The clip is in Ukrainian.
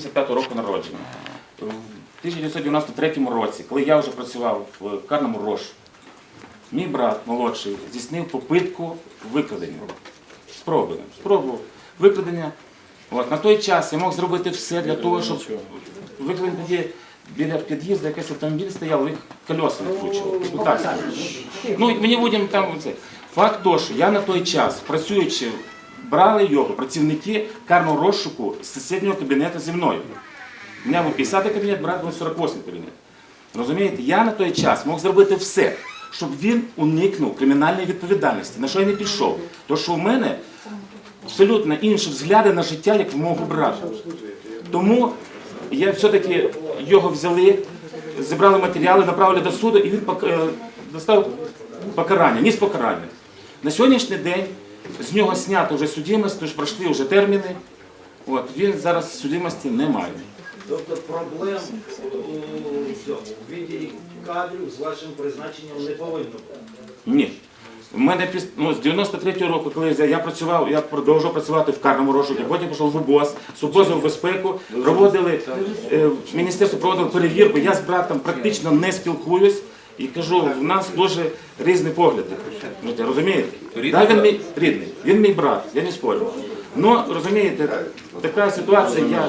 75 року народження. В 1993 році, коли я вже працював в карному розшуку, мій брат молодший здійснив попитку викрадення. Спробую. Спробував викрадення. От, на той час я мог зробити все для того, щоб викрадення тоді біля під'їзду якийсь автомобіль стояв, їх колеса відкручував. Ну, і мені будемо там це. Факт то, що я на той час, працюючи, брали його працівники карного розшуку з сусіднього кабінету зі мною. У мене був 50 кабінет, брат був 48 кабінет. Розумієте, я на той час мог зробити все, щоб він уникнув кримінальної відповідальності. На що я не пішов? То що в мене абсолютно інші взгляди на життя, як в мого брата. Тому я все-таки його взяли, зібрали матеріали, направили до суду, і він е, достав покарання, ніс покарання. На сьогоднішній день з нього знято вже судимость, тож пройшли вже терміни. От, він зараз судимості не має. Тобто проблем у цьому у відділі кадрів з вашим призначенням не повинно бути. Ні. У мене ну, з 93-го року, коли я- я працював, я продовжував працювати в карному розшуку, потім пішов в УБОС, з УБОЗу в безпеку, проводили, е, міністерство проводило перевірку, я з братом практично не спілкуюсь і кажу, в нас дуже різні погляди. Ну, розумієте? Да, він мій рідний, він мій брат, я не спорю. Ну, розумієте, така ситуація, я